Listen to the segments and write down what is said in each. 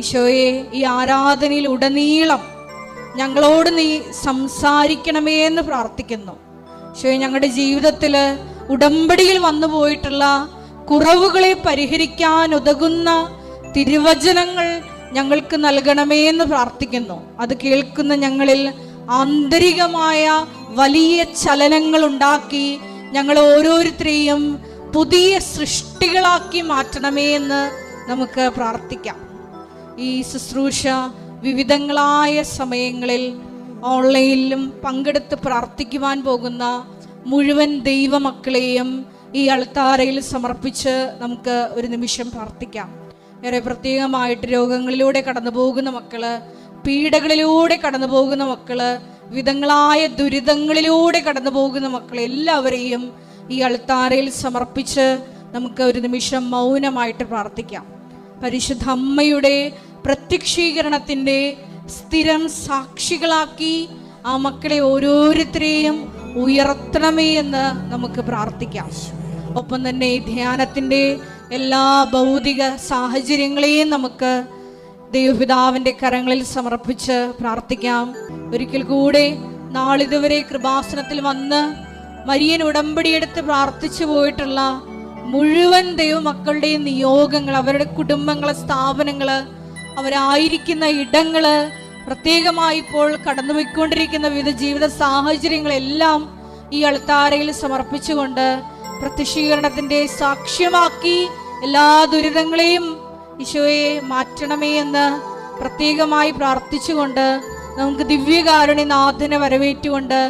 ഈശോയെ ഈ ആരാധനയിൽ ഉടനീളം ഞങ്ങളോട് നീ സംസാരിക്കണമേ എന്ന് പ്രാർത്ഥിക്കുന്നു. ഈശോയെ ഞങ്ങളുടെ ജീവിതത്തിൽ ഉടമ്പടിയിൽ വന്നു പോയിട്ടുള്ള കുറവുകളെ പരിഹരിക്കാൻ ഉതകുന്ന തിരുവചനങ്ങൾ ഞങ്ങൾക്ക് നൽകണമേ എന്ന് പ്രാർത്ഥിക്കുന്നു. അത് കേൾക്കുന്ന ഞങ്ങളിൽ ആന്തരികമായ വലിയ ചലനങ്ങൾ ഉണ്ടാക്കി ഞങ്ങൾ ഓരോരുത്തരെയും പുതിയ സൃഷ്ടികളാക്കി മാറ്റണമേ എന്ന് നമുക്ക് പ്രാർത്ഥിക്കാം. ഈ ശുശ്രൂഷ വിവിധങ്ങളായ സമയങ്ങളിൽ ഓൺലൈനിലും പങ്കെടുത്ത് പ്രാർത്ഥിക്കുവാൻ പോകുന്ന മുഴുവൻ ദൈവമക്കളെയും ഈ അൾത്താരയിൽ സമർപ്പിച്ച് നമുക്ക് ഒരു നിമിഷം പ്രാർത്ഥിക്കാം. ഏറെ പ്രത്യേകമായിട്ട് രോഗങ്ങളിലൂടെ കടന്നു പോകുന്ന മക്കൾ പീഡകളിലൂടെ കടന്നു പോകുന്ന മക്കൾ വിധങ്ങളായ ദുരിതങ്ങളിലൂടെ കടന്നു പോകുന്ന മക്കൾ എല്ലാവരെയും ഈ അൾത്താരയിൽ സമർപ്പിച്ച് നമുക്ക് ഒരു നിമിഷം മൗനമായിട്ട് പ്രാർത്ഥിക്കാം. പരിശുദ്ധ അമ്മയുടെ പ്രത്യക്ഷീകരണത്തിന്റെ സ്ഥിരം സാക്ഷികളാക്കി ആ മക്കളെ ഓരോരുത്തരെയും ഉയർത്തണമേ എന്ന് നമുക്ക് പ്രാർത്ഥിക്കാം. ഒപ്പം തന്നെ ധ്യാനത്തിന്റെ എല്ലാ ഭൗതിക സാഹചര്യങ്ങളെയും നമുക്ക് ദൈവപിതാവിന്റെ കരങ്ങളിൽ സമർപ്പിച്ച് പ്രാർത്ഥിക്കാം. ഒരിക്കൽ കൂടെ നാളിതുവരെ കൃപാസനത്തിൽ വന്ന് മരിയൻ ഉടമ്പടിയെടുത്ത് പ്രാർത്ഥിച്ചു പോയിട്ടുള്ള മുഴുവൻ ദൈവമക്കളുടെയും നിയോഗങ്ങൾ അവരുടെ കുടുംബങ്ങൾ സ്ഥാപനങ്ങൾ അവരായിരിക്കുന്ന ഇടങ്ങൾ പ്രത്യേകമായി ഇപ്പോൾ കടന്നുപോയിക്കൊണ്ടിരിക്കുന്ന വിവിധ ജീവിത സാഹചര്യങ്ങളെല്ലാം ഈ അൾത്താരയിൽ സമർപ്പിച്ചുകൊണ്ട് പ്രത്യക്ഷീകരണത്തിന്റെ സാക്ഷ്യമാക്കി എല്ലാ ദുരിതങ്ങളെയും ഈശോയെ മാറ്റണമേ എന്ന് പ്രത്യേകമായി പ്രാർത്ഥിച്ചുകൊണ്ട് നമുക്ക് ദിവ്യകാരുണ്യ നാഥനെ വരവേറ്റുകൊണ്ട്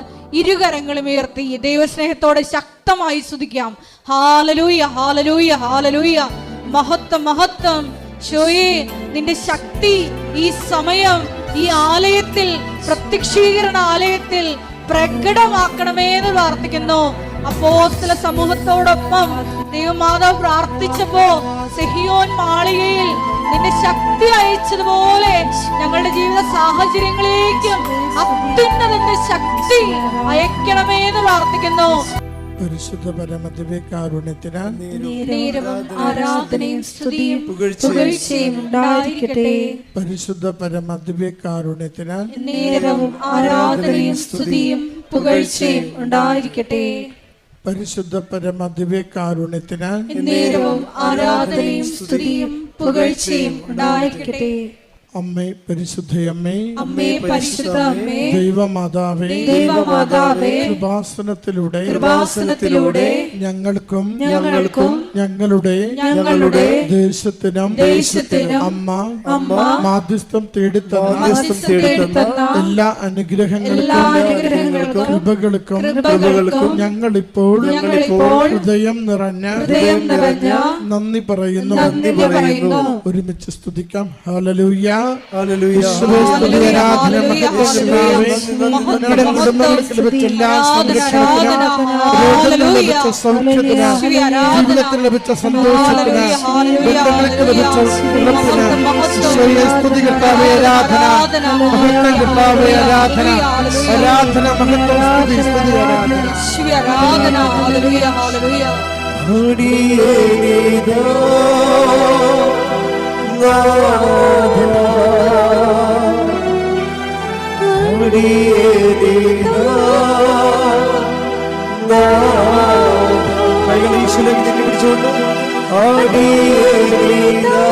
ഇരുകരങ്ങളും ഉയർത്തി ദൈവസ്നേഹത്തോടെ ശക്തമായി സ്തുതിക്കാം. ഹാലലൂയ ഹാലലൂയ ഹാലലൂയ. മഹത്വം മഹത്വം. ഷോയെ നിന്റെ ശക്തി ഈ സമയം ഈ ആലയത്തിൽ പ്രത്യക്ഷീകരണ ആലയത്തിൽ പ്രകടമാക്കണമേ എന്ന് പ്രാർത്ഥിക്കുന്നു. അപ്പോസ്തല സമൂഹത്തോടൊപ്പം ദൈവമാതാവ് പ്രാർത്ഥിച്ചപ്പോ സെഹിയോൻ മാളികയിൽ നിന്റെ ശക്തി അയച്ചതുപോലെ ഞങ്ങളുടെ ജീവിത സാഹചര്യങ്ങളിലേക്കും അത്യുന്നതിന്റെ ശക്തി അയക്കണമേ എന്ന് പ്രാർത്ഥിക്കുന്നു. പരിശുദ്ധ പരമദിവ്യ കാരുണ്യത്തിനാൽ ആരാധനയും സ്തുതിയും പുകഴ്ചയും ഉണ്ടായിരിക്കട്ടെ. പരിശുദ്ധ പരമദിവ്യ കാരുണ്യത്തിനാൽ നേരവും ആരാധനയും സ്തുതിയും പുകഴ്ചയും ഉണ്ടായിരിക്കട്ടെ. പരിശുദ്ധ പരമദിവ്യ കാരുണ്യത്തിനാൽ നേരവും ആരാധനയും സ്തുതിയും പുകഴ്ചയും ഉണ്ടായിരിക്കട്ടെ. അമ്മേ പരിശുദ്ധയമ്മേ അമ്മേ. പരിശുദ്ധ അമ്മേ. ദൈവമാതാവേ. ദൈവമാതാവേ. കൃപാസനത്തിലൂടെ. കൃപാസനത്തിലൂടെ. ഞങ്ങൾക്കും ഞങ്ങൾക്കും ഞങ്ങളുടെ ഞങ്ങളുടെ ദേശത്തിനും ദേശത്തിനും അമ്മ അമ്മ മാധ്യസ്ഥം തേടിത്തന്ന മാധ്യസ്ഥം തേടിത്തന്ന എല്ലാ അനുഗ്രഹങ്ങൾക്കും കൃപകൾക്കും കൃപകൾക്കും ഞങ്ങളിപ്പോൾ ഞങ്ങളിപ്പോൾ ഹൃദയം നിറഞ്ഞ ഹൃദയം നിറഞ്ഞ നന്ദി പറയുന്നു. നന്ദി പറയുന്നു. ഒരുമിച്ച് സ്തുതിക്കാം. ഹല്ലേലൂയ. ജീവിതത്തിൽ ലഭിച്ച സന്തോഷത്തിന് ബന്ധങ്ങൾക്ക് ലഭിച്ച സ്തുതി കർത്താവേ ആരാധന. മഹത്വം കർത്താവേ ആരാധന. ആരാധന മഹത്വം സ്തുതി സ്തുതി ആരാധന. ആരാധന. Hallelujah hallelujah. അടിയേനിതോ നാഥ. കൈകൾ ഈശ്വരനെ തെറ്റി പിടിച്ചുകൊണ്ട്. അടിയേനിതോ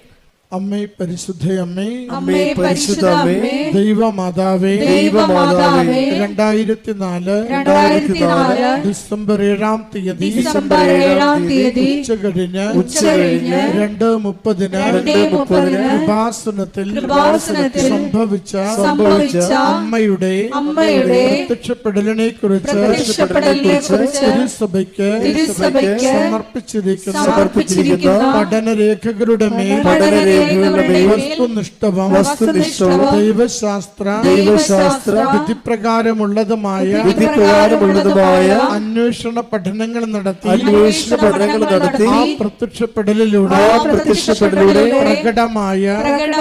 അമ്മേ പരിശുദ്ധ അമ്മേ. അമ്മേ പരിശുദ്ധ അമ്മേ. ദൈവമാതാവേ. ദൈവമാതാവേ. രണ്ടായിരത്തി നാല് രണ്ടായിരത്തി നാല് ഡിസംബർ ഏഴാം തീയതി. ഡിസംബർ ഏഴാം തീയതി. ഉച്ചകഴിഞ്ഞ് ഉച്ചകഴിഞ്ഞ് രണ്ട് മുപ്പതിന് രണ്ട് മുപ്പതിന് ഉപാസനത്തിൽ ഉപാസനത്തിൽ സംഭവിച്ച സംഭവിച്ച അമ്മയുടെ അമ്മയുടെ പ്രത്യക്ഷപ്പെടലിനെ കുറിച്ച് സഭയ്ക്ക് തിരുസഭയ്ക്ക് തിരുസഭയ്ക്ക് സമർപ്പിച്ചിരിക്കുന്ന സമർപ്പിച്ചിരിക്കുന്ന പഠനരേഖകളുടെ മേൽ പഠനരേഖ ദൈവശാസ്ത്ര ദൈവശാസ്ത്ര വിധിപ്രകാരമുള്ളതുമായ വിധിപ്രകാരമുള്ളതുമായ അന്വേഷണ പഠനങ്ങൾ നടത്തി അന്വേഷണ പഠനങ്ങൾ നടത്തി ആ പ്രത്യക്ഷപ്പെടലിലൂടെ ആ പ്രത്യക്ഷപ്പെടലിലൂടെ പ്രകടമായ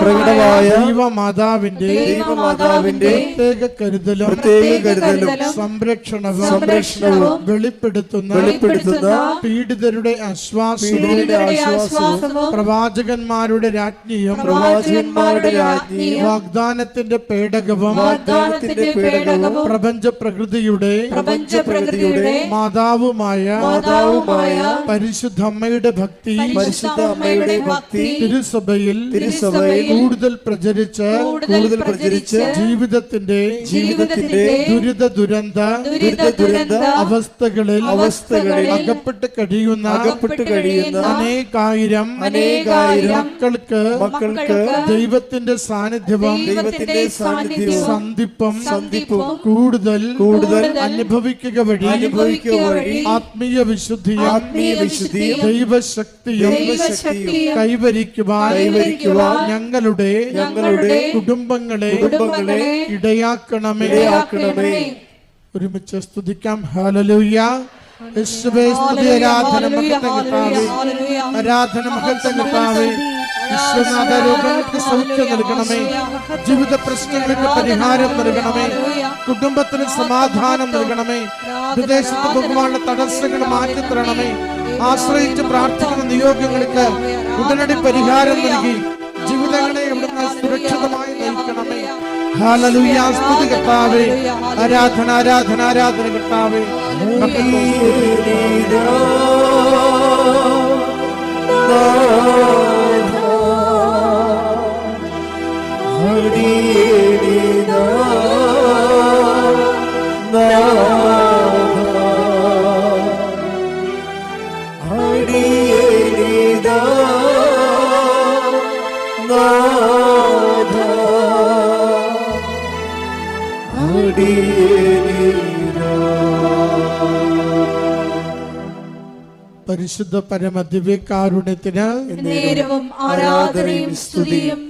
പ്രകടമായ ദൈവമാതാവിന്റെ ദൈവമാതാവിന്റെ പ്രത്യേക കരുതലും പ്രത്യേക കരുതലും സംരക്ഷണവും സംരക്ഷണവും വെളിപ്പെടുത്തുന്ന വെളിപ്പെടുത്തുന്ന പീഡിതരുടെ ആശ്വാസവും പ്രവാചകന്മാരുടെ ആശ്വാസവും പ്രവാചകന്മാരുടെ രാജ്ഞിയും പ്രവാചകന്മാരുടെ രാജ്ഞിയും വാഗ്ദാനത്തിന്റെ പേടകവും വാഗ്ദാനത്തിന്റെ പേടകവും പ്രപഞ്ച പ്രകൃതിയുടെ പ്രപഞ്ച പ്രകൃതിയുടെ മാതാവുമായ മാതാവുമായ പരിശുദ്ധ അമ്മയുടെ ഭക്തി പരിശുദ്ധ അമ്മയുടെ ഭക്തി തിരുസഭയിൽ തിരുസഭയിൽ കൂടുതൽ പ്രചരിച്ച് കൂടുതൽ പ്രചരിച്ച് ജീവിതത്തിന്റെ ജീവിതത്തിന്റെ ദുരിത ദുരന്ത ദുരിത ദുരന്ത അവസ്ഥകളിൽ അവസ്ഥകളിൽ അകപ്പെട്ട് കഴിയുന്ന അകപ്പെട്ട് കഴിയുന്ന അനേകായിരം അനേകായിരം മക്കൾക്ക് മക്കൾക്ക് ദൈവത്തിന്റെ സാന്നിധ്യം ദൈവത്തിന്റെ സാന്നിധ്യം സന്ധിപ്പം സന്ധിപ്പം കൂടുതൽ കൂടുതൽ അനുഭവിക്കുക വഴി അനുഭവിക്കുക വഴി ആത്മീയ വിശുദ്ധി ആത്മീയ വിശുദ്ധി ദൈവശക്തിയും ദൈവശക്തിയും കൈവരിക്കുവാൻ കൈവരിക്കുവാൻ ഞങ്ങളുടെ ഞങ്ങളുടെ കുടുംബങ്ങളെ കുടുംബങ്ങളെ ഇടയാക്കണമേ. ഇടയാക്കണമേ. ഒരുമിച്ച് സ്തുതിക്കാം. ഹാലലൂയ യേശുവേ സ്തുതി. ആരാധന മഹത്വം കിട്ടാവേ ആരാധന മഹത്വം കിട്ടാവേ വിശ്വനാഥ രോഗങ്ങൾക്ക് സൗഖ്യം നൽകണമേ. ജീവിത പ്രശ്നങ്ങൾക്ക് പരിഹാരം നൽകണമേ. കുടുംബത്തിന് സമാധാനം നൽകണമേ. വിദേശത്ത് പോകുവാനുള്ള തടസ്സങ്ങൾ മാറ്റി തരണമേ. ആശ്രയിച്ച് പ്രാർത്ഥിക്കുന്ന നിയോഗങ്ങൾക്ക് ഉടനടി പരിഹാരം നൽകി ജീവിതങ്ങളെ ഇവിടുന്ന് സുരക്ഷിതമായി നയിക്കണമേ. ഹാലലുയാസ്തുതികട്ടാവേ കർത്താവേ. ആരാധന ആരാധന ആരാധന കർത്താവേ. മഹത്വം പരിശുദ്ധ പരമദിവ്യകാരുണ്യത്തിന് ആരാധനയും സ്തുതിയും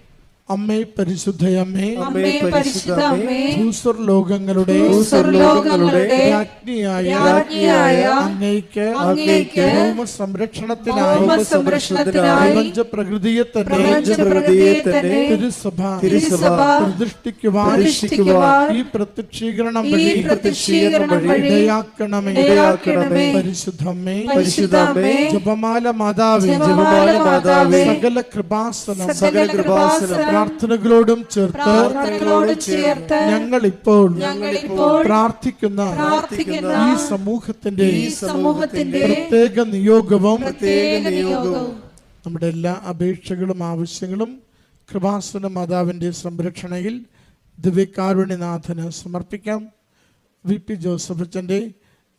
അമ്മേ പരിശുദ്ധയമ്മേ. അമ്മേ പരിശുദ്ധ ലോകങ്ങളുടെ ഭൂസ്വർ ലോകങ്ങളുടെ രാജ്ഞിയായ രാജ്ഞിയായ അങ്ങയ്ക്ക് അങ്ങയ്ക്ക് സംരക്ഷണത്തിനായി സംരക്ഷണത്തിനായി പ്രപഞ്ച പ്രകൃതിയെ തന്നെ പ്രപഞ്ച പ്രകൃതിയെ തന്നെ തിരുസഭ തിരുസഭ പ്രതിഷ്ഠിക്കുവാൻ പ്രതിഷ്ഠിക്കുവാൻ ഈ പ്രത്യക്ഷീകരണം വഴി പ്രത്യക്ഷീകരണം വഴി ഇടയാക്കണമേ. പരിശുദ്ധമ്മേ. പരിശുദ്ധമ്മേ. ജപമാല മാതാവേ. ജപമാല മാതാവേ. സകല കൃപാസനം. സകല കൃപാസനം. പ്രാർത്ഥനകളോടും ചേർത്ത് ഞങ്ങൾ ഇപ്പോൾ പ്രാർത്ഥിക്കുന്ന ഈ സമൂഹത്തിന്റെ പ്രത്യേക നിയോഗവും നമ്മുടെ എല്ലാ അപേക്ഷകളും ആവശ്യങ്ങളും കൃപാസന മാതാവിന്റെ സംരക്ഷണയിൽ ദിവ്യകാരുണ്യനാഥന് സമർപ്പിക്കാം. വി പി ജോസഫ് അച്ഛന്റെ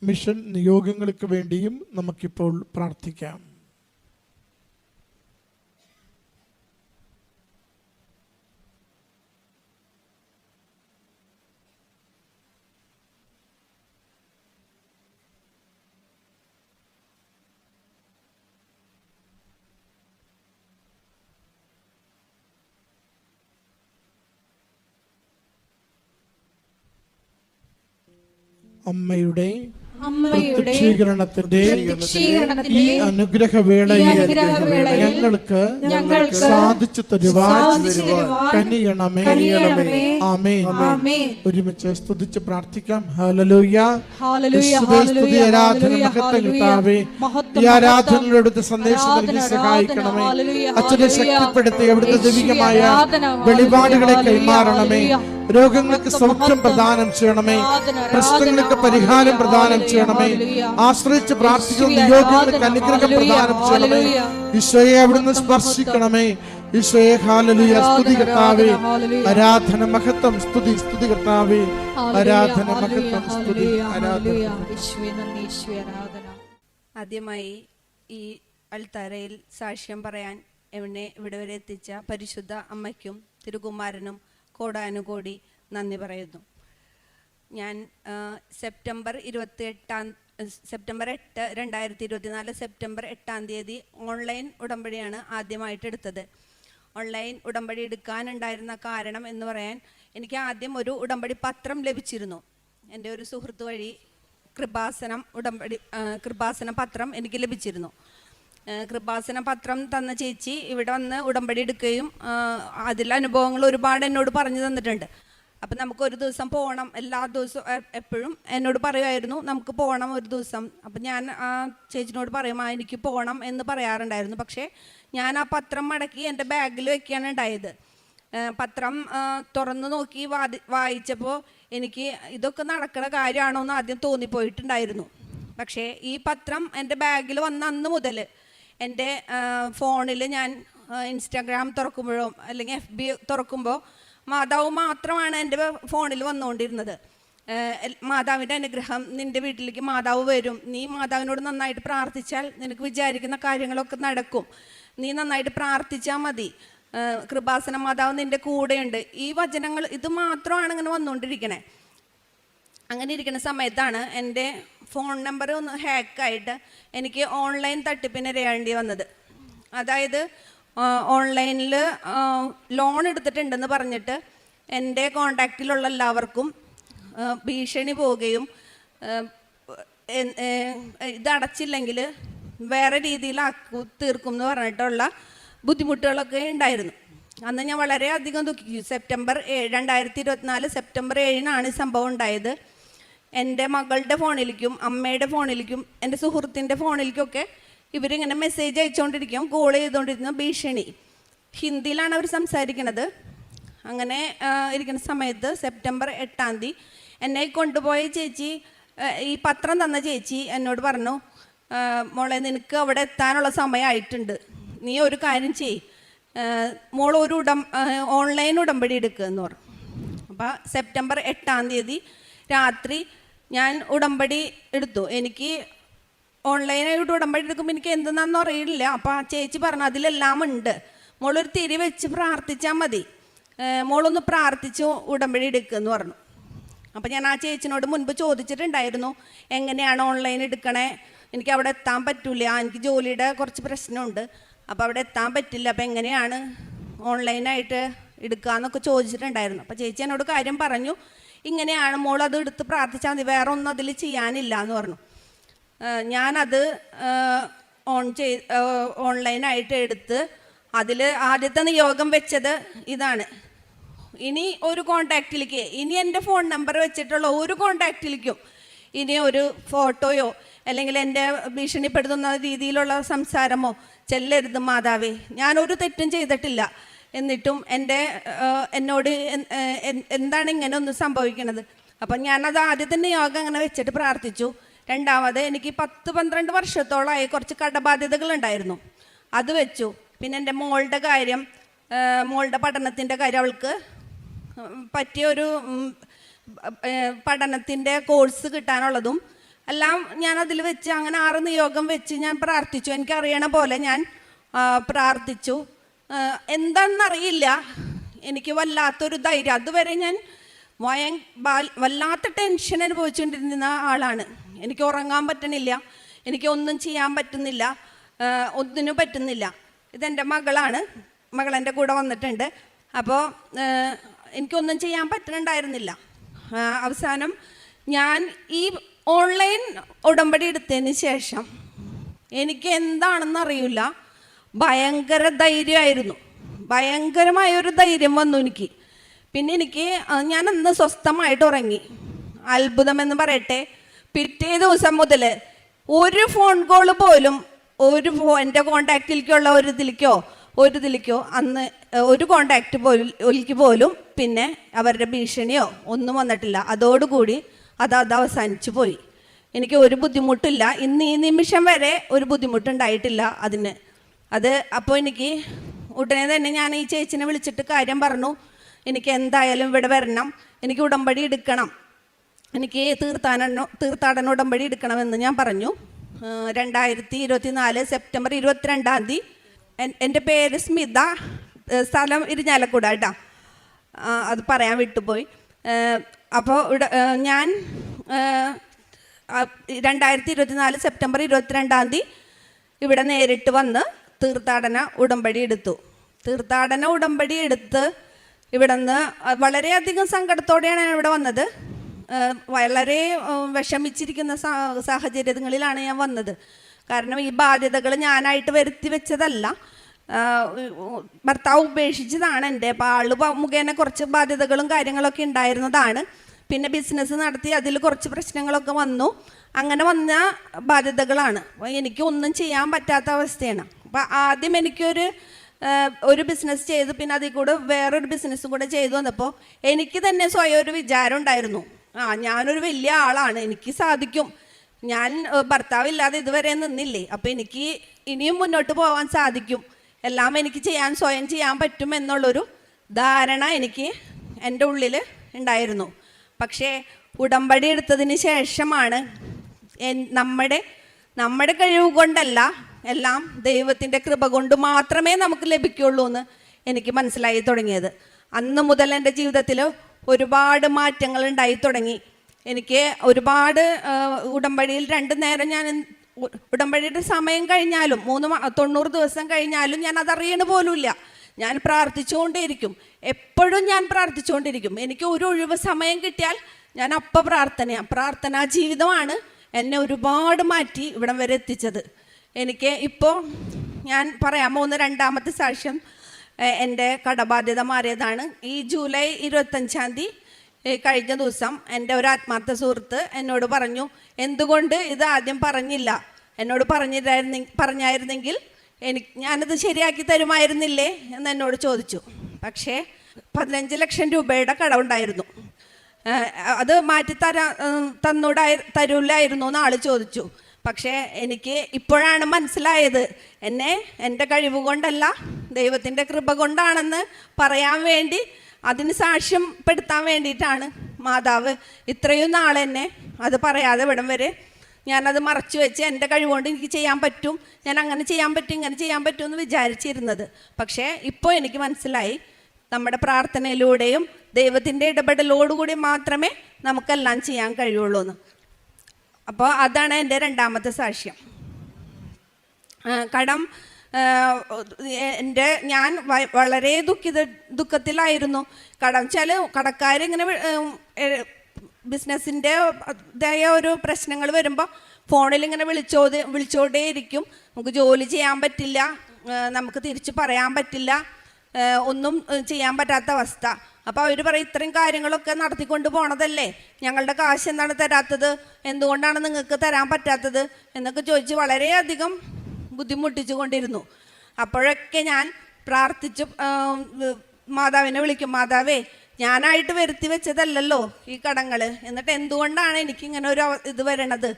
മിഷൻ നിയോഗങ്ങൾക്ക് വേണ്ടിയും നമുക്കിപ്പോൾ പ്രാർത്ഥിക്കാം. അമ്മയുടെ പ്രത്യക്ഷീകരണത്തിന്റെ ഈ അനുഗ്രഹവേളയിൽ ഞങ്ങൾക്ക് സാധിച്ചു തരുവാൻ കനിയണമേ. ആമേൻ. ഒരുമിച്ച് സ്തുതിച്ച് പ്രാർത്ഥിക്കാം. സ്തുതി, ആരാധന കിട്ടാവേ ഈ ആരാധനയുടെ സന്ദേശം നൽകി സഹായിക്കണമേ. അച്ഛനെ ശക്തിപ്പെടുത്തി അവിടുത്തെ ദൈവികമായ വെളിപാടുകളെ കൈമാറണമേ. രോഗങ്ങൾക്ക് സൗഖ്യം. പ്രദാനം ചെയ്യണമേ. പ്രശ്നങ്ങൾക്ക് പരിഹാരം പ്രദാനം ചെയ്യണമേ. ആശ്രയിച്ച് പ്രാർത്ഥിക്കുന്ന യേശുവേ, നിയോഗങ്ങൾക്ക് അനുഗ്രഹം പ്രദാനം ചെയ്യണമേ. ഈശോയെ അവിടുന്ന് സ്പർശിക്കണമേ. ഈശോയെ ഹാലലുയ സ്തുതി കർത്താവേ. ആരാധന. മഹത്വം. സ്തുതി സ്തുതി കർത്താവേ. ആരാധന മഹത്വം. സ്തുതി ഹല്ലേലൂയ, ആരാധന. ആദ്യമായി ഈ അൾത്താരയിൽ സാക്ഷ്യം പറയാൻ എന്നെ ഇവിടെ വരെ എത്തിച്ച പരിശുദ്ധ അമ്മയ്ക്കും തിരുകുമാരനും കോടാനുകോടി നന്ദി പറയുന്നു. ഞാൻ സെപ്റ്റംബർ ഇരുപത്തി എട്ടാം സെപ്റ്റംബർ എട്ട് രണ്ടായിരത്തി ഇരുപത്തിനാല് സെപ്റ്റംബർ എട്ടാം തീയതി ഓൺലൈൻ ഉടമ്പടിയാണ് ആദ്യമായിട്ട് എടുത്തത്. ഓൺലൈൻ ഉടമ്പടി എടുക്കാനുണ്ടായിരുന്ന കാരണം എന്ന് പറയാൻ എനിക്ക് ആദ്യം ഒരു ഉടമ്പടി പത്രം ലഭിച്ചിരുന്നു. എന്റെ ഒരു സുഹൃത്ത് വഴി കൃപാസനം ഉടമ്പടി കൃപാസന പത്രം എനിക്ക് ലഭിച്ചിരുന്നു. കൃപാസന പത്രം തന്ന ചേച്ചി ഇവിടെ വന്ന് ഉടമ്പടി എടുക്കുകയും അതിലെ അനുഭവങ്ങൾ ഒരുപാട് എന്നോട് പറഞ്ഞു തന്നിട്ടുണ്ട്. അപ്പം നമുക്ക് ഒരു ദിവസം പോകണം എല്ലാ ദിവസവും എപ്പോഴും എന്നോട് പറയുമായിരുന്നു നമുക്ക് പോകണം ഒരു ദിവസം. അപ്പം ഞാൻ ആ ചേച്ചിനോട് പറയുമ്പോൾ എനിക്ക് പോകണം എന്ന് പറയാറുണ്ടായിരുന്നു. പക്ഷേ ഞാൻ ആ പത്രം മടക്കി എന്റെ ബാഗിൽ വെക്കുകയാണ് ഉണ്ടായത്. പത്രം തുറന്നു നോക്കി വാതി വായിച്ചപ്പോൾ എനിക്ക് ഇതൊക്കെ നടക്കുന്ന കാര്യമാണോ എന്ന് ആദ്യം തോന്നിപ്പോയിട്ടുണ്ടായിരുന്നു. പക്ഷേ ഈ പത്രം എന്റെ ബാഗിൽ വന്ന അന്ന് മുതൽ എന്റെ ഫോണിൽ ഞാൻ ഇൻസ്റ്റാഗ്രാം തുറക്കുമ്പോഴും അല്ലെങ്കിൽ എഫ് ബി തുറക്കുമ്പോൾ മാതാവ് മാത്രമാണ് എന്റെ ഫോണിൽ വന്നുകൊണ്ടിരുന്നത്. മാതാവിന്റെ അനുഗ്രഹം നിന്റെ വീട്ടിലേക്ക് മാതാവ് വരും. നീ മാതാവിനോട് നന്നായിട്ട് പ്രാർത്ഥിച്ചാൽ നിനക്ക് വിചാരിക്കുന്ന കാര്യങ്ങളൊക്കെ നടക്കും. നീ നന്നായിട്ട് പ്രാർത്ഥിച്ചാൽ മതി. കൃപാസന മാതാവ് നിന്റെ കൂടെയുണ്ട്. ഈ വചനങ്ങൾ ഇത് മാത്രമാണ് ഇങ്ങനെ വന്നുകൊണ്ടിരിക്കണേ. അങ്ങനെ ഇരിക്കുന്ന സമയത്താണ് എന്റെ ഫോൺ നമ്പർ ഒന്ന് ഹാക്കായിട്ട് എനിക്ക് ഓൺലൈൻ തട്ടിപ്പിന് ഇരയേണ്ടി വന്നത്. അതായത് ഓൺലൈനിൽ ലോൺ എടുത്തിട്ടുണ്ടെന്ന് പറഞ്ഞിട്ട് എന്റെ കോണ്ടാക്റ്റിലുള്ള എല്ലാവർക്കും ഭീഷണി പോവുകയും ഇതടച്ചില്ലെങ്കിൽ വേറെ രീതിയിൽ അക്കു തീർക്കും എന്ന് പറഞ്ഞിട്ടുള്ള ബുദ്ധിമുട്ടുകളൊക്കെ ഉണ്ടായിരുന്നു. അന്ന് ഞാൻ വളരെയധികം ദുഃഖിച്ചു സെപ്റ്റംബർ ഏഴ് രണ്ടായിരത്തി ഇരുപത്തിനാല് സെപ്റ്റംബർ ഏഴിനാണ് ഈ സംഭവം ഉണ്ടായത്. എന്റെ മകളുടെ ഫോണിലേക്കും അമ്മയുടെ ഫോണിലേക്കും എന്റെ സുഹൃത്തിന്റെ ഫോണിലേക്കൊക്കെ ഇവരിങ്ങനെ മെസ്സേജ് അയച്ചുകൊണ്ടിരിക്കും കോൾ ചെയ്തുകൊണ്ടിരുന്ന ഭീഷണി. ഹിന്ദിയിലാണ് അവർ സംസാരിക്കുന്നത് അങ്ങനെ ഇരിക്കുന്ന സമയത്ത് സെപ്റ്റംബർ എട്ടാം തീയതി എന്നെ കൊണ്ടുപോയ ചേച്ചി ഈ പത്രം തന്ന ചേച്ചി എന്നോട് പറഞ്ഞു മോളെ നിനക്ക് അവിടെ എത്താനുള്ള സമയമായിട്ടുണ്ട്. നീ ഒരു കാര്യം ചെയ് മോൾ ഒരു ഉടം ഓൺലൈൻ ഉടമ്പടി എടുക്കുക എന്ന് പറഞ്ഞു. അപ്പോൾ സെപ്റ്റംബർ എട്ടാം തീയതി രാത്രി ഞാൻ ഉടമ്പടി എടുത്തു. എനിക്ക് ഓൺലൈനായിട്ട് ഉടമ്പടി എടുക്കുമ്പോൾ എനിക്ക് എന്തെന്നാണെന്ന് അറിയില്ല. അപ്പോൾ ആ ചേച്ചി പറഞ്ഞു അതിലെല്ലാം ഉണ്ട്. മോളൊരു തിരി വെച്ച് പ്രാർത്ഥിച്ചാൽ മതി. മോളൊന്ന് പ്രാർത്ഥിച്ചു ഉടമ്പടി എടുക്കുമെന്ന് പറഞ്ഞു. അപ്പം ഞാൻ ആ ചേച്ചിനോട് മുൻപ് ചോദിച്ചിട്ടുണ്ടായിരുന്നു എങ്ങനെയാണ് ഓൺലൈൻ എടുക്കണേ? എനിക്ക് അവിടെ എത്താൻ പറ്റില്ല എനിക്ക് ജോലിയുടെ കുറച്ച് പ്രശ്നമുണ്ട്. അപ്പോൾ അവിടെ എത്താൻ പറ്റില്ല. അപ്പോൾ എങ്ങനെയാണ് ഓൺലൈനായിട്ട് എടുക്കുക എന്നൊക്കെ ചോദിച്ചിട്ടുണ്ടായിരുന്നു. അപ്പോൾ ചേച്ചി എന്നോട് കാര്യം പറഞ്ഞു ഇങ്ങനെയാണ് മോൾ അത് എടുത്ത് പ്രാർത്ഥിച്ചാൽ മതി. വേറെ ഒന്നും അതിൽ ചെയ്യാനില്ല എന്ന് പറഞ്ഞു ഞാനത് ഓൺ ചെയ് ഓൺലൈനായിട്ട് എടുത്ത് അതിൽ ആദ്യത്തെ നിയോഗം വെച്ചത് ഇതാണ്. ഇനി ഒരു കോണ്ടാക്റ്റിലേക്ക് ഇനി എന്റെ ഫോൺ നമ്പർ വെച്ചിട്ടുള്ള ഒരു കോണ്ടാക്റ്റിലേക്കും ഇനി ഒരു ഫോട്ടോയോ അല്ലെങ്കിൽ എന്റെ ഭീഷണിപ്പെടുത്തുന്ന രീതിയിലുള്ള സംസാരമോ ചെല്ലരുത് മാതാവേ. ഞാനൊരു തെറ്റും ചെയ്തിട്ടില്ല. എന്നിട്ടും എന്റെ എന്നോട് എന്താണ് ഇങ്ങനെ ഒന്ന് സംഭവിക്കണത്? അപ്പം ഞാനത് ആദ്യം തന്നെ യോഗ അങ്ങനെ വെച്ചിട്ട് പ്രാർത്ഥിച്ചു. രണ്ടാമത് എനിക്ക് പത്ത് പന്ത്രണ്ട് വർഷത്തോളമായി കുറച്ച് കടബാധ്യതകൾ ഉണ്ടായിരുന്നു അത് വെച്ചു. പിന്നെ എന്റെ മോളുടെ കാര്യം മോളുടെ പഠനത്തിന്റെ കാര്യം അവൾക്ക് പറ്റിയ ഒരു പഠനത്തിന്റെ കോഴ്സ് കിട്ടാനുള്ളതും എല്ലാം ഞാൻ അതിൽ വെച്ച് അങ്ങനെ ആറ് നിയോഗം വെച്ച് ഞാൻ പ്രാർത്ഥിച്ചു. എനിക്കറിയണ പോലെ ഞാൻ പ്രാർത്ഥിച്ചു. എന്താണെന്നറിയില്ല. എനിക്ക് വല്ലാത്തൊരു ധൈര്യം. അതുവരെ ഞാൻ ഭയ വല്ലാത്ത ടെൻഷൻ അനുഭവിച്ചുകൊണ്ടിരുന്ന ആളാണ്. എനിക്ക് ഉറങ്ങാൻ പറ്റണില്ല. എനിക്ക് ഒന്നും ചെയ്യാൻ പറ്റുന്നില്ല. ഒന്നിനും പറ്റുന്നില്ല. ഇതെന്റെ മകളാണ്. മകളെന്റെ കൂടെ വന്നിട്ടുണ്ട്. അപ്പോൾ എനിക്കൊന്നും ചെയ്യാൻ പറ്റുന്നുണ്ടായിരുന്നില്ല അവസാനം ഞാൻ ഈ ഓൺലൈൻ ഉടമ്പടി എടുത്തതിന് ശേഷം എനിക്ക് എന്താണെന്ന് അറിയില്ല ഭയങ്കര ധൈര്യമായിരുന്നു. ഭയങ്കരമായ ഒരു ധൈര്യം വന്നു എനിക്ക്. പിന്നെ എനിക്ക് ഞാൻ അന്ന് സ്വസ്ഥമായിട്ട് ഉറങ്ങി. അത്ഭുതം എന്ന് പറയട്ടെ പിറ്റേ ദിവസം മുതൽ ഒരു ഫോൺ കോൾ പോലും ഒരു ഫോ എന്റെ കോണ്ടാക്റ്റിലേക്കുള്ള ഒരു ഇതിലേക്കോ ഒരു ഇതിലേക്കോ അന്ന് ഒരു കോണ്ടാക്റ്റ് പോലും പോലും പിന്നെ അവരുടെ ഭീഷണിയോ ഒന്നും വന്നിട്ടില്ല. അതോടുകൂടി അത് അത് അവസാനിച്ചു പോയി. എനിക്ക് ഒരു ബുദ്ധിമുട്ടില്ല. ഇന്ന് ഈ നിമിഷം വരെ ഒരു ബുദ്ധിമുട്ടുണ്ടായിട്ടില്ല അതിന്. അത് അപ്പോൾ എനിക്ക് ഉടനെ തന്നെ ഞാൻ ഈ ചേച്ചിനെ വിളിച്ചിട്ട് കാര്യം പറഞ്ഞു. എനിക്ക് എന്തായാലും ഇവിടെ വരണം. എനിക്ക് ഉടമ്പടി എടുക്കണം. എനിക്ക് തീർത്ഥാടന തീർത്ഥാടന ഉടമ്പടി എടുക്കണമെന്ന് ഞാൻ പറഞ്ഞു. രണ്ടായിരത്തി ഇരുപത്തി നാല് സെപ്റ്റംബർ ഇരുപത്തിരണ്ടാം തീയതി. എൻ- എന്റെ പേര് സ്മിത. സ്ഥലം ഇരിഞ്ഞാലക്കുട കേട്ടോ. അത് പറയാൻ വിട്ടുപോയി. അപ്പോൾ ഞാൻ രണ്ടായിരത്തി ഇരുപത്തിനാല് സെപ്റ്റംബർ ഇരുപത്തിരണ്ടാം തീയതി ഇവിടെ നേരിട്ട് വന്ന് തീർത്ഥാടന ഉടമ്പടി എടുത്തു. തീർത്ഥാടന ഉടമ്പടി എടുത്ത് ഇവിടെ നിന്ന് വളരെയധികം സങ്കടത്തോടെയാണ് ഞാൻ ഇവിടെ വന്നത്. വളരെ വിഷമിച്ചിരിക്കുന്ന സാഹചര്യങ്ങളിലാണ് ഞാൻ വന്നത്. കാരണം ഈ ബാധ്യതകൾ ഞാനായിട്ട് വരുത്തി വെച്ചതല്ല. ഭർത്താവ് ഉപേക്ഷിച്ചതാണ്. എന്റെ അപ്പോൾ ആൾ മുഖേന കുറച്ച് ബാധ്യതകളും കാര്യങ്ങളൊക്കെ ഉണ്ടായിരുന്നതാണ്. പിന്നെ ബിസിനസ് നടത്തി അതിൽ കുറച്ച് പ്രശ്നങ്ങളൊക്കെ വന്നു. അങ്ങനെ വന്ന ബാധ്യതകളാണ്. എനിക്ക് ഒന്നും ചെയ്യാൻ പറ്റാത്ത അവസ്ഥയാണ്. അപ്പോൾ ആദ്യം എനിക്കൊരു ഒരു ബിസിനസ് ചെയ്ത് പിന്നെ അതിൽ കൂടെ വേറൊരു ബിസിനസ്സും കൂടെ ചെയ്തു വന്നപ്പോൾ എനിക്ക് തന്നെ സ്വയം ഒരു വിചാരം ഉണ്ടായിരുന്നു. ആ ഞാനൊരു വലിയ ആളാണ് എനിക്ക് സാധിക്കും. ഞാൻ ഭർത്താവ് ഭർത്താവില്ലാതെ ഇതുവരെ നിന്നില്ലേ അപ്പം എനിക്ക് ഇനിയും മുന്നോട്ട് പോകാൻ സാധിക്കും. എല്ലാം എനിക്ക് ചെയ്യാൻ സ്വയം ചെയ്യാൻ പറ്റും എന്നുള്ളൊരു ധാരണ എനിക്ക് എന്റെ ഉള്ളിൽ ഉണ്ടായിരുന്നു. പക്ഷേ ഉടമ്പടി എടുത്തതിന് ശേഷമാണ് നമ്മുടെ നമ്മുടെ കഴിവ് കൊണ്ടല്ല എല്ലാം ദൈവത്തിന്റെ കൃപ കൊണ്ട് മാത്രമേ നമുക്ക് ലഭിക്കുള്ളൂ എന്ന് എനിക്ക് മനസ്സിലായി തുടങ്ങിയത്. അന്ന് മുതൽ എന്റെ ജീവിതത്തിൽ ഒരുപാട് മാറ്റങ്ങൾ ഉണ്ടായി തുടങ്ങി. എനിക്ക് ഒരുപാട് ഉടമ്പടിയിൽ രണ്ട് നേരം ഞാൻ ഉടമ്പടിയുടെ സമയം കഴിഞ്ഞാലും മൂന്ന് തൊണ്ണൂറ് ദിവസം കഴിഞ്ഞാലും ഞാൻ അതറിയണ പോലുമില്ല. ഞാൻ പ്രാർത്ഥിച്ചുകൊണ്ടേയിരിക്കും. എപ്പോഴും ഞാൻ പ്രാർത്ഥിച്ചുകൊണ്ടിരിക്കും എനിക്ക് ഒരു ഒഴിവ് സമയം കിട്ടിയാൽ ഞാൻ അപ്പം പ്രാർത്ഥനയാണ് പ്രാർത്ഥനാ ജീവിതമാണ് എന്നെ ഒരുപാട് മാറ്റി ഇവിടം വരെ എത്തിച്ചത്. എനിക്ക് ഇപ്പോൾ ഞാൻ പറയാൻ പോകുന്ന രണ്ടാമത്തെ സാക്ഷ്യം എന്റെ കടബാധ്യത മാറിയതാണ്. ഈ ജൂലൈ ഇരുപത്തഞ്ചാം തീയതി കഴിഞ്ഞ ദിവസം എന്റെ ഒരു ആത്മാർത്ഥ സുഹൃത്ത് എന്നോട് പറഞ്ഞു എന്തുകൊണ്ട് ഇത് ആദ്യം പറഞ്ഞില്ല? എന്നോട് പറഞ്ഞിരുന്ന പറഞ്ഞായിരുന്നെങ്കിൽ എനിക്ക് ഞാനത് ശരിയാക്കി തരുമായിരുന്നില്ലേ? എന്ന് എന്നോട് ചോദിച്ചു. പക്ഷേ പതിനഞ്ച് ലക്ഷം രൂപയുടെ കടമുണ്ടായിരുന്നു അത് മാറ്റി തരാ തന്നൂടായി തരൂലായിരുന്നു എന്ന് ആൾ ചോദിച്ചു. പക്ഷേ എനിക്ക് ഇപ്പോഴാണ് മനസ്സിലായത്. എന്നെ എന്റെ കഴിവ് കൊണ്ടല്ല ദൈവത്തിന്റെ കൃപ കൊണ്ടാണെന്ന് പറയാൻ വേണ്ടി അതിന് സാക്ഷ്യം പെടുത്താൻ വേണ്ടിയിട്ടാണ്. മാതാവ് ഇത്രയും നാൾ എന്നെ അത് പറയാതെ ഇവിടം വരെ ഞാനത് മറച്ചു വെച്ച് എന്റെ കഴിവുകൊണ്ട് എനിക്ക് ചെയ്യാൻ പറ്റും ഞാൻ അങ്ങനെ ചെയ്യാൻ പറ്റും ഇങ്ങനെ ചെയ്യാൻ പറ്റും എന്ന് വിചാരിച്ചിരുന്നത്. പക്ഷേ ഇപ്പോൾ എനിക്ക് മനസ്സിലായി നമ്മുടെ പ്രാർത്ഥനയിലൂടെയും ദൈവത്തിന്റെ ഇടപെടലോടുകൂടി മാത്രമേ നമുക്കെല്ലാം ചെയ്യാൻ കഴിയുള്ളൂ എന്ന് അപ്പോൾ അതാണ് എന്റെ രണ്ടാമത്തെ സാക്ഷ്യം. കടം എന്റെ ഞാൻ വളരെ ദുഃഖിത ദുഃഖത്തിലായിരുന്നു. കടം വെച്ചാൽ കടക്കാരിങ്ങനെ ബിസിനസ്സിന്റെ ഇതായ ഒരു പ്രശ്നങ്ങൾ വരുമ്പോൾ ഫോണിൽ ഇങ്ങനെ വിളിച്ചോത് വിളിച്ചോണ്ടേയിരിക്കും നമുക്ക് ജോലി ചെയ്യാൻ പറ്റില്ല. നമുക്ക് തിരിച്ച് പറയാൻ പറ്റില്ല. ഒന്നും ചെയ്യാൻ പറ്റാത്ത അവസ്ഥ. അപ്പോൾ അവർ പറയും ഇത്രയും കാര്യങ്ങളൊക്കെ നടത്തിക്കൊണ്ട് പോണതല്ലേ? ഞങ്ങളുടെ കാശ് എന്താണ് തരാത്തത്? എന്തുകൊണ്ടാണ് നിങ്ങൾക്ക് തരാൻ പറ്റാത്തത്? എന്നൊക്കെ ചോദിച്ച് വളരെയധികം ബുദ്ധിമുട്ടിച്ചു കൊണ്ടിരുന്നു. അപ്പോഴൊക്കെ ഞാൻ പ്രാർത്ഥിച്ച് മാതാവിനെ വിളിക്കും മാതാവേ ഞാനായിട്ട് വരുത്തി വെച്ചതല്ലല്ലോ ഈ കടങ്ങൾ എന്നിട്ട് എന്തുകൊണ്ടാണ് എനിക്കിങ്ങനെ ഒരു ഇത് വരണത്?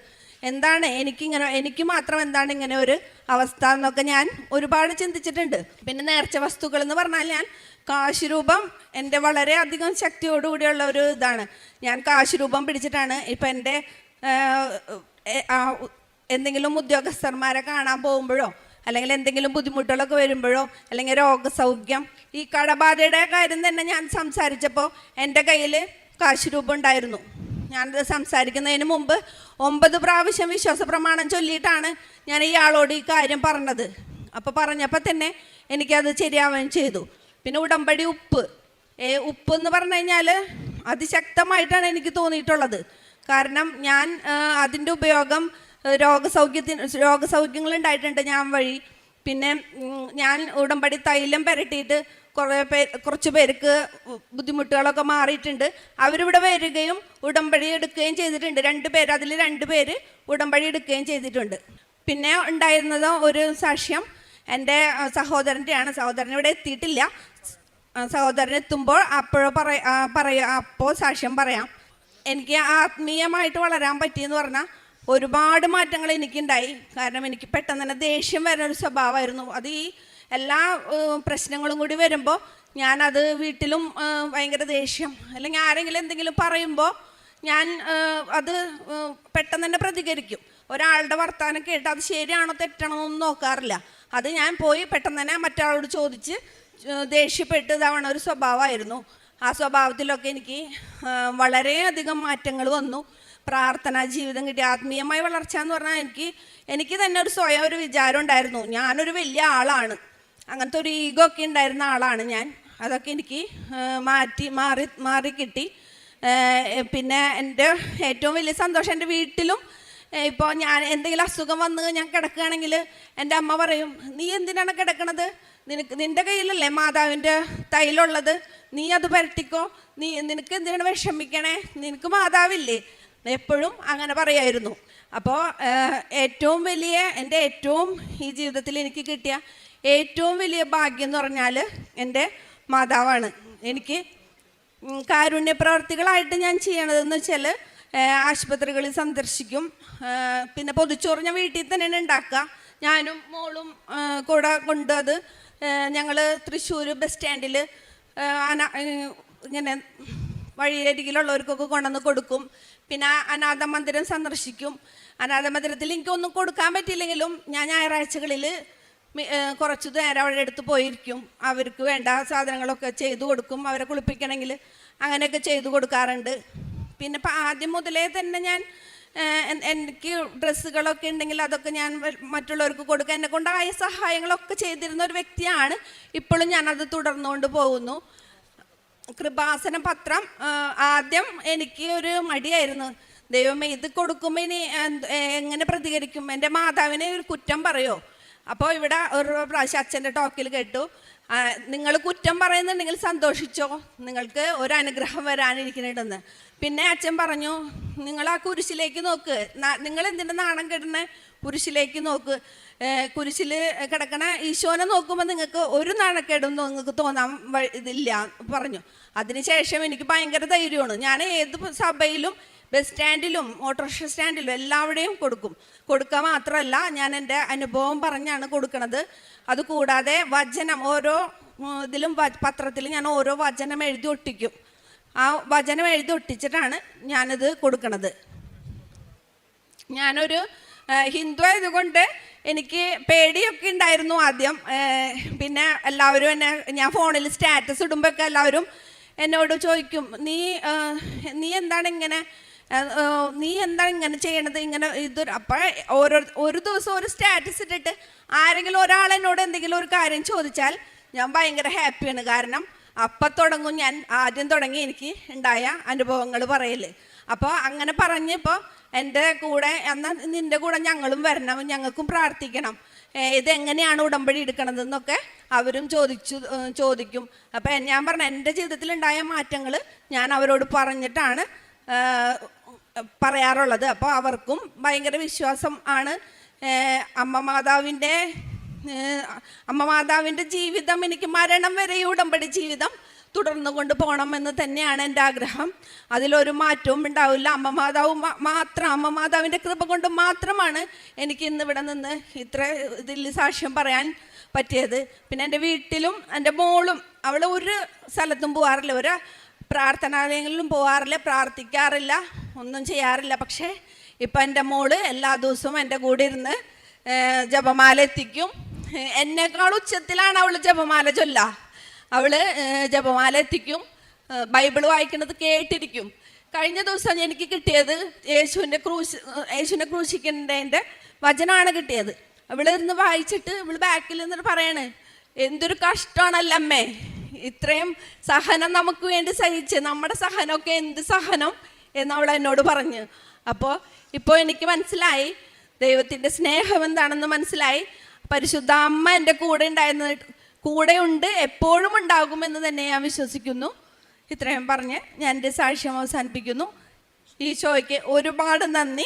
എന്താണ് എനിക്കിങ്ങനെ എനിക്ക് മാത്രം എന്താണ് ഇങ്ങനെ ഒരു അവസ്ഥ? എന്നൊക്കെ ഞാൻ ഒരുപാട് ചിന്തിച്ചിട്ടുണ്ട്. പിന്നെ നേർച്ച വസ്തുക്കൾ എന്ന് പറഞ്ഞാൽ ഞാൻ കാശ് രൂപം എന്റെ വളരെ അധികം ശക്തിയോടുകൂടിയുള്ള ഒരു ഇതാണ്. ഞാൻ കാശ് രൂപം പിടിച്ചിട്ടാണ് ഇപ്പം എന്റെ എന്തെങ്കിലും ഉദ്യോഗസ്ഥന്മാരെ കാണാൻ പോകുമ്പോഴോ അല്ലെങ്കിൽ എന്തെങ്കിലും ബുദ്ധിമുട്ടുകളൊക്കെ വരുമ്പോഴോ അല്ലെങ്കിൽ രോഗസൗഖ്യം ഈ കടബാധയുടെ കാര്യം തന്നെ ഞാൻ സംസാരിച്ചപ്പോൾ എന്റെ കയ്യിൽ കാശ് രൂപം ഉണ്ടായിരുന്നു. ഞാനത് സംസാരിക്കുന്നതിന് മുമ്പ് ഒമ്പത് പ്രാവശ്യം വിശ്വാസ പ്രമാണം ചൊല്ലിയിട്ടാണ് ഞാൻ ഇയാളോട് ഈ കാര്യം പറഞ്ഞത്. അപ്പോൾ പറഞ്ഞപ്പോൾ തന്നെ എനിക്കത് ശരിയാവുകയും ചെയ്തു. പിന്നെ ഉടമ്പടി ഉപ്പ്. ഏ, ഉപ്പ് എന്ന് പറഞ്ഞു കഴിഞ്ഞാൽ അതിശക്തമായിട്ടാണ് എനിക്ക് തോന്നിയിട്ടുള്ളത്. കാരണം ഞാൻ അതിന്റെ ഉപയോഗം രോഗസൗഖ്യത്തിന് രോഗസൗഖ്യങ്ങൾ ഉണ്ടായിട്ടുണ്ട് ഞാൻ വഴി. പിന്നെ ഞാൻ ഉടമ്പടി തൈലം പുരട്ടിയിട്ട് കുറേ പേർ കുറച്ച് പേർക്ക് ബുദ്ധിമുട്ടുകളൊക്കെ മാറിയിട്ടുണ്ട്. അവരിവിടെ വരികയും ഉടമ്പടി എടുക്കുകയും ചെയ്തിട്ടുണ്ട്. രണ്ട് പേര് അതിൽ രണ്ട് പേര് ഉടമ്പടി എടുക്കുകയും ചെയ്തിട്ടുണ്ട്. പിന്നെ ഉണ്ടായിരുന്നത് ഒരു സാക്ഷ്യം എന്റെ സഹോദരന്റെയാണ്. സഹോദരൻ ഇവിടെ എത്തിയിട്ടില്ല. സഹോദരൻ എത്തുമ്പോൾ അപ്പോഴോ പറയ പറയാ അപ്പോൾ സാക്ഷ്യം പറയാം. എനിക്ക് ആത്മീയമായിട്ട് വളരാൻ പറ്റിയെന്ന് പറഞ്ഞാൽ ഒരുപാട് മാറ്റങ്ങൾ എനിക്കുണ്ടായി. കാരണം എനിക്ക് പെട്ടെന്ന് തന്നെ ദേഷ്യം വരുന്ന ഒരു സ്വഭാവമായിരുന്നു. അത് ഈ എല്ലാ പ്രശ്നങ്ങളും കൂടി വരുമ്പോൾ ഞാനത് വീട്ടിലും ഭയങ്കര ദേഷ്യം. അല്ലെങ്കിൽ ആരെങ്കിലും എന്തെങ്കിലും പറയുമ്പോൾ ഞാൻ അത് പെട്ടെന്ന് തന്നെ പ്രതികരിക്കും. ഒരാളുടെ വർത്തമാനം കേട്ട് അത് ശരിയാണോ തെറ്റാണോ എന്നൊന്നും നോക്കാറില്ല. അത് ഞാൻ പോയി പെട്ടെന്ന് തന്നെ മറ്റൊരാളോട് ചോദിച്ച് ഏഹ്, ദേഷ്യപ്പെട്ട് ഇതാവണ ഒരു സ്വഭാവമായിരുന്നു. ആ സ്വഭാവത്തിലൊക്കെ എനിക്ക് വളരെയധികം മാറ്റങ്ങൾ വന്നു. പ്രാർത്ഥനാ ജീവിതം കിട്ടി. ആത്മീയമായ വളർച്ച എന്ന് പറഞ്ഞാൽ എനിക്ക് എനിക്ക് തന്നെ ഒരു സ്വയം ഒരു വിചാരം ഉണ്ടായിരുന്നു. ഞാനൊരു വലിയ ആളാണ്. അങ്ങനത്തെ ഒരു ഈഗോ ഒക്കെ ഉണ്ടായിരുന്ന ആളാണ് ഞാൻ. അതൊക്കെ എനിക്ക് മാറ്റി മാറി മാറി കിട്ടി. പിന്നെ എന്റെ ഏറ്റവും വലിയ സന്തോഷം എന്റെ വീട്ടിലും ഇപ്പോൾ ഞാൻ എന്തെങ്കിലും അസുഖം വന്ന് ഞാൻ കിടക്കുകയാണെങ്കിൽ എന്റെ അമ്മ പറയും നീ എന്തിനാണ് കിടക്കണത്? നിനക്ക് നിന്റെ കയ്യിലല്ലേ മാതാവിന്റെ തൈലുള്ളത്? നീ അത് പരട്ടിക്കോ. നീ നിനക്ക് എന്തിനാണ് വിഷമിക്കണേ? നിനക്ക് മാതാവില്ലേ? എപ്പോഴും അങ്ങനെ പറയായിരുന്നു. അപ്പോൾ ഏറ്റവും വലിയ എന്റെ ഏറ്റവും ഈ ജീവിതത്തിൽ എനിക്ക് കിട്ടിയ ഏറ്റവും വലിയ ഭാഗ്യം എന്ന് പറഞ്ഞാൽ എന്റെ മാതാവാണ്. എനിക്ക് കാരുണ്യ പ്രവർത്തികളായിട്ട് ഞാൻ ചെയ്യണതെന്ന് വെച്ചാൽ ആശുപത്രികളിൽ സന്ദർശിക്കും പിന്നെ പൊതിച്ചോറ് ഞാൻ വീട്ടിൽ തന്നെയാണ് ഉണ്ടാക്കുക. ഞാനും മോളും കൂടെ കൊണ്ട് അത് ഞങ്ങൾ തൃശ്ശൂർ ബസ് സ്റ്റാൻഡിൽ ഇങ്ങനെ വഴിയരികിലുള്ളവർക്കൊക്കെ കൊണ്ടുവന്ന് കൊടുക്കും. പിന്നെ അനാഥ മന്ദിരം സന്ദർശിക്കും. അനാഥ മന്ദിരത്തിൽ എനിക്കൊന്നും കൊടുക്കാൻ പറ്റിയില്ലെങ്കിലും ഞാൻ ഞായറാഴ്ചകളിൽ കുറച്ച് നേരം അവരുടെ അടുത്ത് പോയിരിക്കും. അവർക്ക് വേണ്ട സാധനങ്ങളൊക്കെ ചെയ്തു കൊടുക്കും. അവരെ കുളിപ്പിക്കണമെങ്കിൽ അങ്ങനെയൊക്കെ ചെയ്തു കൊടുക്കാറുണ്ട്. പിന്നെ ആദ്യം മുതലേ തന്നെ ഞാൻ എനിക്ക് ഡ്രസ്സുകളൊക്കെ ഉണ്ടെങ്കിൽ അതൊക്കെ ഞാൻ മറ്റുള്ളവർക്ക് കൊടുക്കുക എന്നെ കൊണ്ടായ സഹായങ്ങളൊക്കെ ചെയ്തിരുന്ന ഒരു വ്യക്തിയാണ്. ഇപ്പോഴും ഞാനത് തുടർന്നുകൊണ്ട് പോകുന്നു. കൃപാസന പത്രം ആദ്യം എനിക്ക് ഒരു മടിയായിരുന്നു. ദൈവമേ ഇത് കൊടുക്കുമ്പോൾ ഇനി എങ്ങനെ പ്രതികരിക്കും? എന്റെ മാതാവിനെ ഒരു കുറ്റം പറയോ? അപ്പോൾ ഇവിടെ ഒരു പ്രാവശ്യം അച്ഛന്റെ ടോക്കിൽ കേട്ടു. നിങ്ങൾ കുറ്റം പറയുന്നുണ്ടെങ്കിൽ സന്തോഷിച്ചോ. നിങ്ങൾക്ക് ഒരു അനുഗ്രഹം വരാനിരിക്കുന്നുണ്ടെന്ന് പിന്നെ അച്ഛൻ പറഞ്ഞു നിങ്ങൾ ആ കുരിശിലേക്ക് നോക്ക്. നിങ്ങൾ എന്തിന്റെ നാണം കെടുന്ന? കുരിശിലേക്ക് നോക്ക്. കുരിശിൽ കിടക്കണ ഈശോനെ നോക്കുമ്പോൾ നിങ്ങൾക്ക് ഒരു നാണക്കേടും നിങ്ങൾക്ക് തോന്നാൻ ഇതില്ല പറഞ്ഞു. അതിനുശേഷം എനിക്ക് ഭയങ്കര ധൈര്യമാണ്. ഞാൻ ഏത് സഭയിലും ബസ് സ്റ്റാൻഡിലും ഓട്ടോറിക്ഷ സ്റ്റാൻഡിലും എല്ലാവിടെയും കൊടുക്കും. കൊടുക്കുക മാത്രമല്ല ഞാൻ എന്റെ അനുഭവം പറഞ്ഞാണ് കൊടുക്കുന്നത് അതുകൂടാതെ വചനം ഓരോ ഇതിലും പത്രത്തിൽ ഞാൻ ഓരോ വചനം എഴുതി ഒട്ടിക്കും. ആ വചനം എഴുതി ഒട്ടിച്ചിട്ടാണ് ഞാനിത് കൊടുക്കണത്. ഞാനൊരു ഹിന്ദു ആയതുകൊണ്ട് എനിക്ക് പേടിയൊക്കെ ഉണ്ടായിരുന്നു ആദ്യം. പിന്നെ എല്ലാവരും എന്നെ ഞാൻ ഫോണിൽ സ്റ്റാറ്റസ് ഇടുമ്പോഴൊക്കെ എല്ലാവരും എന്നോട് ചോദിക്കും നീ നീ എന്താണ് ഇങ്ങനെ നീ എന്താണ് ഇങ്ങനെ ചെയ്യണത്? ഇങ്ങനെ ഇത് അപ്പോൾ ഓരോ ഒരു ദിവസം ഒരു സ്റ്റാറ്റസ് ഇട്ടിട്ട് ആരെങ്കിലും ഒരാൾ എന്നോട് എന്തെങ്കിലും ഒരു കാര്യം ചോദിച്ചാൽ ഞാൻ ഭയങ്കര ഹാപ്പിയാണ് കാരണം അപ്പം തുടങ്ങും ഞാൻ ആദ്യം തുടങ്ങി എനിക്ക് ഉണ്ടായ അനുഭവങ്ങൾ പറയൽ. അപ്പോൾ അങ്ങനെ പറഞ്ഞപ്പോൾ എന്റെ കൂടെ എന്നാൽ നിന്റെ കൂടെ ഞങ്ങളും വരണം ഞങ്ങൾക്കും പ്രാർത്ഥിക്കണം. ഇതെങ്ങനെയാണ് ഉടമ്പടി എടുക്കണതെന്നൊക്കെ അവരും ചോദിച്ചു ചോദിക്കും. അപ്പം ഞാൻ പറഞ്ഞ എന്റെ ജീവിതത്തിലുണ്ടായ മാറ്റങ്ങൾ ഞാൻ അവരോട് പറഞ്ഞിട്ടാണ് പറയാറുള്ളത്. അപ്പോൾ അവർക്കും ഭയങ്കര വിശ്വാസം ആണ്. അമ്മ മാതാവിന്റെ അമ്മ മാതാവിന്റെ ജീവിതം എനിക്ക് മരണം വരെ ഉടമ്പടി ജീവിതം തുടർന്നു കൊണ്ട് പോകണമെന്ന് തന്നെയാണ് എന്റെ ആഗ്രഹം. അതിലൊരു മാറ്റവും ഉണ്ടാവില്ല. അമ്മ മാതാവ് മാത്രം അമ്മ മാതാവിന്റെ കൃപ കൊണ്ട് മാത്രമാണ് എനിക്ക് ഇന്ന് ഇവിടെ നിന്ന് ഇത്ര ഇതിൽ സാക്ഷ്യം പറയാൻ പറ്റിയത്. പിന്നെ എന്റെ വീട്ടിലും എന്റെ മോളും അവൾ ഒരു സ്ഥലത്തും പോകാറില്ല. ഒരു പ്രാർത്ഥനാലയങ്ങളിലും പോകാറില്ല പ്രാർത്ഥിക്കാറില്ല ഒന്നും ചെയ്യാറില്ല. പക്ഷേ ഇപ്പം എന്റെ മോൾ എല്ലാ ദിവസവും എന്റെ കൂടെ ഇരുന്ന് ജപമാല എത്തിക്കും. എന്നേക്കാൾ ഉച്ചത്തിലാണ് അവൾ ജപമാല ചൊല്ല. അവൾ ജപമാല എത്തിക്കും. ബൈബിൾ വായിക്കുന്നത് കേട്ടിരിക്കും. കഴിഞ്ഞ ദിവസം എനിക്ക് കിട്ടിയത് യേശുവിന്റെ ക്രൂശ് യേശുവിനെ ക്രൂശിക്കുന്നതിന്റെ വചനമാണ് കിട്ടിയത്. അവൾ ഇരുന്ന് വായിച്ചിട്ട് ഇവൾ ബാക്കിൽ നിന്നിട്ട് പറയാണ് എന്തൊരു കഷ്ടമാണല്ലോ അമ്മേ? ഇത്രയും സഹനം നമുക്ക് വേണ്ടി സഹിച്ച് നമ്മുടെ സഹനമൊക്കെ എന്ത് സഹനം എന്ന് അവൾ എന്നോട് പറഞ്ഞു. അപ്പോൾ ഇപ്പോൾ എനിക്ക് മനസ്സിലായി. ദൈവത്തിന്റെ സ്നേഹം എന്താണെന്ന് മനസ്സിലായി. പരിശുദ്ധ അമ്മ എന്റെ കൂടെ ഉണ്ടായിരുന്ന കൂടെ ഉണ്ട് എപ്പോഴും ഉണ്ടാകുമെന്ന് തന്നെ ഞാൻ വിശ്വസിക്കുന്നു. ഇത്രയും പറഞ്ഞ് ഞാൻ എന്റെ സാക്ഷ്യം അവസാനിപ്പിക്കുന്നു. ഈ ഷോയ്ക്ക് ഒരുപാട് നന്ദി.